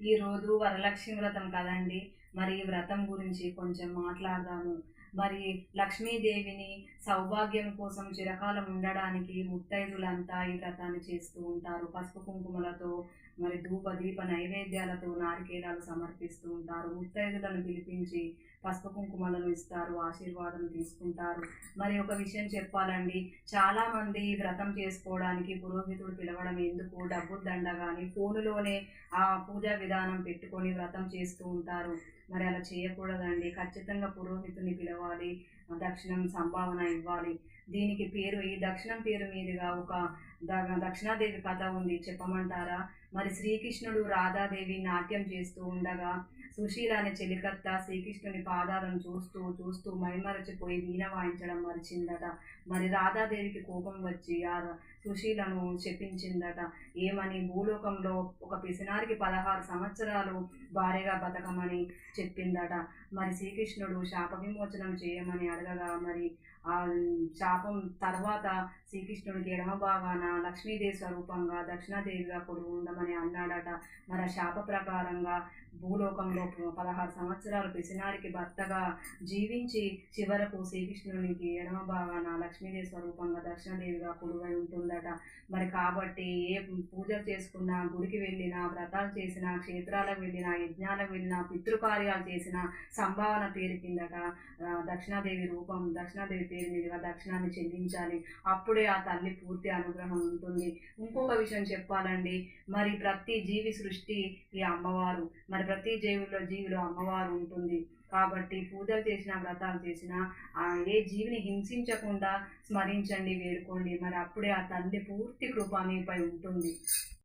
ఈ రోజు వరలక్ష్మి వ్రతం కదండి. మరి ఈ వ్రతం గురించి కొంచెం మాట్లాడదాము. మరి లక్ష్మీదేవిని సౌభాగ్యం కోసం చిరకాలం ఉండడానికి ముత్తైదులంతా ఈ వ్రతాన్ని చేస్తూ ఉంటారు. పసుపు కుంకుమలతో మరి ధూప దీప నైవేద్యాలతో నారికేరాలు సమర్పిస్తూ ఉంటారు. ముత్తైదులను పిలిపించి పసుపు కుంకుమలను ఇస్తారు ఆశీర్వాదం తీసుకుంటారు. మరి ఒక విషయం చెప్పాలండి. చాలా మంది వ్రతం చేసుకోవడానికి పురోహితుడు పిలవడం ఎందుకు? డబ్బులు దండ కానీ ఫోనులోనే ఆ పూజా విధానం పెట్టుకొని వ్రతం చేస్తూ ఉంటారు. మరి అలా చేయకూడదండి. ఖచ్చితంగా పురోహితుని పిలవాలి. దక్షిణం సంభావన ఇవ్వాలి. దీనికి పేరు ఈ దక్షిణం పేరు మీదుగా ఒక దక్షిణాదేవి కథ ఉంది చెప్పమంటారా? మరి శ్రీకృష్ణుడు రాధాదేవి నాట్యం చేస్తూ ఉండగా సుశీల అనే చెలికత్త శ్రీకృష్ణుని పాదాలను చూస్తూ చూస్తూ మైమరచిపోయి వీణ వాయించడం మరిచిందట. మరి రాధాదేవికి కోపం వచ్చి ఆ సుశీలను శపించిందట. ఏమని? భూలోకంలో ఒక పిసినారికి పదహారు సంవత్సరాలు భార్యగా బతకమని చెప్పిందట. మరి శ్రీకృష్ణుడు శాప విమోచనం చేయమని అడగగా మరి ఆ శాపం తర్వాత శ్రీకృష్ణుడికి ఎడమ భాగాన లక్ష్మీదేవి స్వరూపంగా దక్షిణాదేవిగా కొడుకు ఉండమని అన్నాడట. మరి ఆ శాప ప్రకారంగా భూలోకంలో పదహారు సంవత్సరాలు పిసినారికి భర్తగా జీవించి చివరకు శ్రీకృష్ణునికి ఎడమ భాగాన లక్ష్మీదేవి స్వరూపంగా దక్షిణాదేవిగా కొడువై ఉంటుందట. మరి కాబట్టి ఏ పూజ చేసుకున్నా గుడికి వెళ్ళినా వ్రతాలు చేసినా క్షేత్రాలకు వెళ్ళినా యజ్ఞాలకు వెళ్ళినా పితృకార్యాలు చేసిన సంభావన పేరు కిందట దక్షిణాదేవి రూపం దక్షిణాదేవి పేరు మీదుగా దక్షిణాన్ని చెల్లించాలి. అప్పుడే ఆ తల్లి పూర్తి అనుగ్రహం ఉంటుంది. ఇంకొక విషయం చెప్పాలండి. మరి ప్రతి జీవి సృష్టి ఈ అమ్మవారు. మరి ప్రతి జీవిలో జీవిలో అమ్మవారు ఉంటుంది. కాబట్టి పూజలు చేసిన వ్రతాలు చేసిన ఆ ఏ జీవిని హింసించకుండా స్మరించండి వేడుకోండి. మరి అప్పుడే ఆ తల్లి పూర్తి కృప మీపై ఉంటుంది.